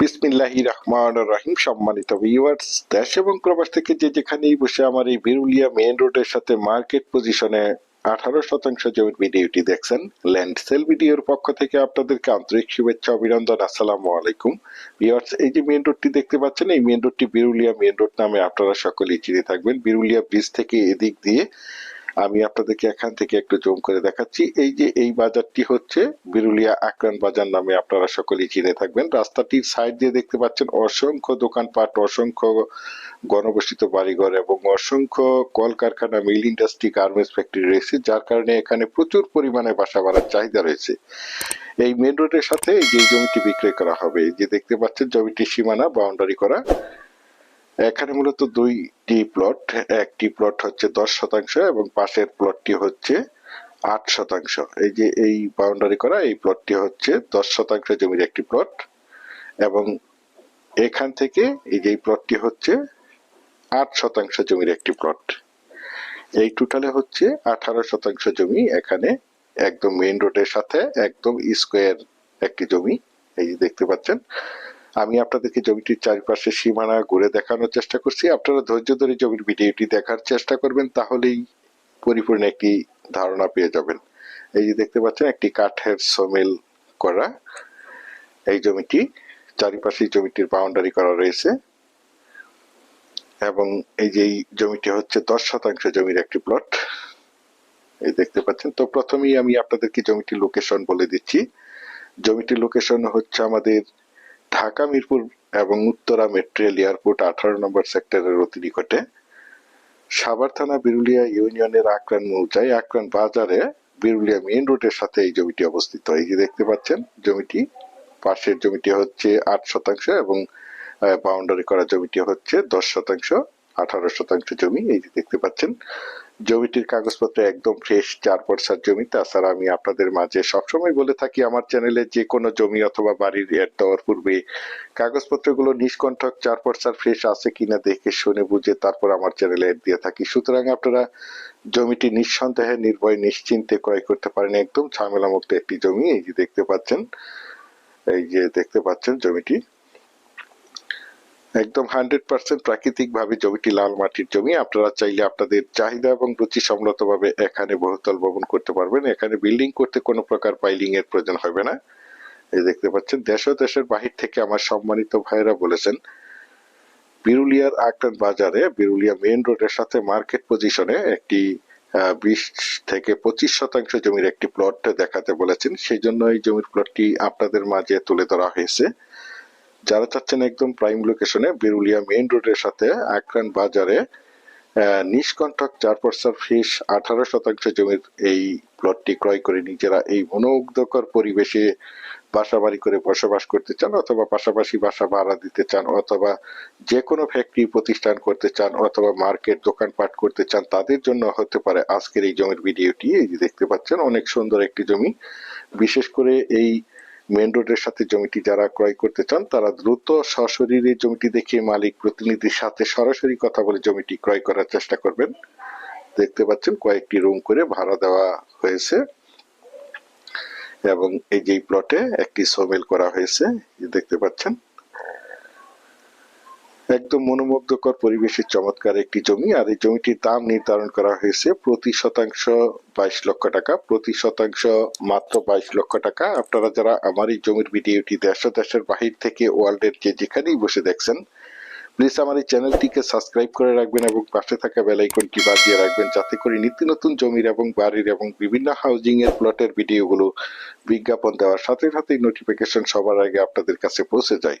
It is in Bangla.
বিসমিল্লাহি রহমান রহিম সম্মানিত ভিউয়ার্স দেশ এবং প্রবাস থেকে যে যেখানেই বসে আমার এই বিরুলিয়া মেইন রোডের সাথে মার্কেট পজিশনে আঠারো শতাংশ জমির ভিডিওটি দেখছেন ল্যান্ড সেল ভিডিওর পক্ষ থেকে আপনাদেরকে আন্তরিক শুভেচ্ছা, অভিনন্দন, আসসালামু আলাইকুম। ভিউয়ার্স এই যে মেইন রোডটি দেখতে পাচ্ছেন, এই মেইন রোডটি বিরুলিয়া মেইন রোড নামে আপনারা সকলেই চিনে থাকবেন। বিরুলিয়া ব্রিজ থেকে এদিক দিয়ে আমি আপনাদেরকে এখান থেকে একটু জুম করে দেখাচ্ছি। এই যে এই বাজারটি হচ্ছে বিরুলিয়া আক্রান বাজার নামে আপনারা সকলেই চিনে থাকবেন। রাস্তাটির সাইড দিয়ে দেখতে পাচ্ছেন অসংখ্য দোকানপাট, অসংখ্য গণবসিত বাড়িঘর এবং অসংখ্য কলকারখানা, মিল ইন্ডাস্ট্রি, গার্মেন্টস ফ্যাক্টরি রয়েছে, যার কারণে এখানে প্রচুর পরিমাণে বাসা বাড়ার চাহিদা রয়েছে। এই মেন রোডের সাথে যে জমিটি বিক্রয় করা হবে যে দেখতে পাচ্ছেন জমিটির সীমানা বাউন্ডারি করা। এখানে মূলত দুইটি প্লট একটি প্লট হচ্ছে দশ শতাংশ এবং পাশের প্লটটি হচ্ছে আট শতাংশ। এই যে এই বাউন্ডারি করা, এই প্লটটি হচ্ছে দশ শতাংশ জমির একটি প্লট এবং এখান থেকে এই যে প্লটটি হচ্ছে আট শতাংশ জমির একটি প্লট এই টোটালে হচ্ছে আঠারো শতাংশ জমি এখানে একদম মেইন রোডের সাথে একদম স্কোয়ার একটি জমি। এই যে দেখতে পাচ্ছেন আমি আপনাদেরকে জমিটির চারিপাশে সীমানা ঘুরে দেখানোর চেষ্টা করছি। আপনারা ধৈর্য ধরে জমির ভিডিওটি দেখার চেষ্টা করবেন, তাহলেই পরিপূর্ণ একটি ধারণা পেয়ে যাবেন। এই যে দেখতে পাচ্ছেন, একটি কাঠের সমেল করা। এই জমিটি চারিপাশে জমিটির বাউন্ডারি করা রয়েছে। এবং এই যে জমিটি হচ্ছে দশ শতাংশ জমির একটি প্লট এই দেখতে পাচ্ছেন, তো প্রথমেই আমি আপনাদেরকে জমিটির লোকেশন বলে দিচ্ছি। জমিটির লোকেশন হচ্ছে আমাদের ঢাকা, মিরপুর এবং উত্তরা মেট্রিয়াল এয়ারপোর্ট আঠারো নম্বর সেক্টরের অতি নিকটে। সাভার থানা, বিরুলিয়া ইউনিয়নের আকরান মৌজায় আকরান বাজারে বিরুলিয়া মেইন রোডের সাথে এই জমিটি অবস্থিত। এই যে দেখতে পাচ্ছেন, জমিটি পাশের জমিটি হচ্ছে আট শতাংশ এবং বাউন্ডারি করা জমিটি হচ্ছে দশ শতাংশ, আঠারো শতাংশ জমি। এই যে দেখতে পাচ্ছেন জমিটির কাগজপত্র একদম ফ্রেশ চার পয়সার জমি। তাছাড়া আমি আপনাদের মাঝে সবসময় বলে থাকি, আমার চ্যানেলে যে কোনো জমি অথবা বাড়ির অ্যাড দেওয়ার পূর্বে কাগজপত্রগুলো নিষ্কণ্ঠক, চার পয়সার ফ্রেশ আছে কিনা দেখে শুনে বুঝে তারপর আমার চ্যানেলে এড দিয়ে থাকি। সুতরাং আপনারা জমিটি নিঃসন্দেহে, নির্ভয়, নিশ্চিন্তে ক্রয় করতে পারেন। একদম ঝামেলা মুক্ত একটি জমি, এই যে দেখতে পাচ্ছেন, এই যে দেখতে পাচ্ছেন জমিটি। একদম হান্ড্রেড পার্সেন্ট প্রাকৃতিক ভাবে জমিটি লাল মাটির জমি। আপনারা চাইলে আপনাদের চাহিদা এবং রুচি সম্মত ভাবে এখানে বহুতল ভবন করতে পারবেন। এখানে বিল্ডিং করতে কোনো প্রকার পাইলিং এর প্রয়োজন হবে না। এই দেখতে পাচ্ছেন, দেশ দেশের বাহির থেকে আমার সম্মানিত ভাইরা বলেছেন, বিরুলিয়ার আকরান বাজারে, বিরুলিয়া মেইন রোডের সাথে মার্কেট পজিশনে একটি বিশ থেকে পঁচিশ শতাংশ জমির একটি প্লট দেখাতে বলেছেন। সেই জন্য এই জমির প্লটটি আপনাদের মাঝে তুলে ধরা হয়েছে। যারা চাচ্ছেন একদম প্রাইম লোকেশনে বেরুলিয়া মেইন রোডের সাথে আকরান বাজারে নিষ্কণ্ঠক চার পয়সার ফিস আঠারো শতাংশ জমির এই প্লটটি ক্রয় করে নিজেরা এই মনোমুগ্ধকর পরিবেশে বাসা বাড়ি করে বসবাস করতে চান অথবা পাশাপাশি বাসা ভাড়া দিতে চান অথবা যে কোনো ফ্যাক্টরি প্রতিষ্ঠান করতে চান অথবা মার্কেট দোকানপাট করতে চান, তাদের জন্য হতে পারে আজকের এই জমির ভিডিওটি এই যে দেখতে পাচ্ছেন, অনেক সুন্দর একটি জমি। বিশেষ করে এই মেন রোডের সাথে জমিটি যারা ক্রয় করতে চান, তারা দ্রুত সশরীরে জমিটি দেখে মালিক প্রতিনিধির সাথে সরাসরি কথা বলে জমিটি ক্রয় করার চেষ্টা করবেন। দেখতে পাচ্ছেন কয়েকটি রুম করে ভাড়া দেওয়া হয়েছে এবং এই যে প্লটে একটি সোমেল করা হয়েছে, দেখতে পাচ্ছেন। একদম মনোমুগ্ধকর পরিবেশের চমৎকার একটি জমি, আর এই জমিটির দাম নির্ধারণ করা হয়েছে প্রতি শতাংশ বাইশ লক্ষ টাকা, প্রতি শতাংশ মাত্র বাইশ লক্ষ টাকা। আপনারা যারা আমার এই জমির ভিডিওটি দেশ দেশের বাহির থেকে ওয়ার্ল্ডের যে যেখানেই বসে দেখছেন প্লিজ আমার এই চ্যানেলটিকে সাবস্ক্রাইব করে রাখবেন এবং পাশে থাকা বেল আইকনটি বাজিয়ে রাখবেন, যাতে করে নিত্য নতুন জমির এবং বাড়ির এবং বিভিন্ন হাউজিং এর প্লটের ভিডিওগুলো বিজ্ঞাপন দেওয়ার সাথে সাথে নোটিফিকেশন সবার আগে আপনাদের কাছে পৌঁছে যায়।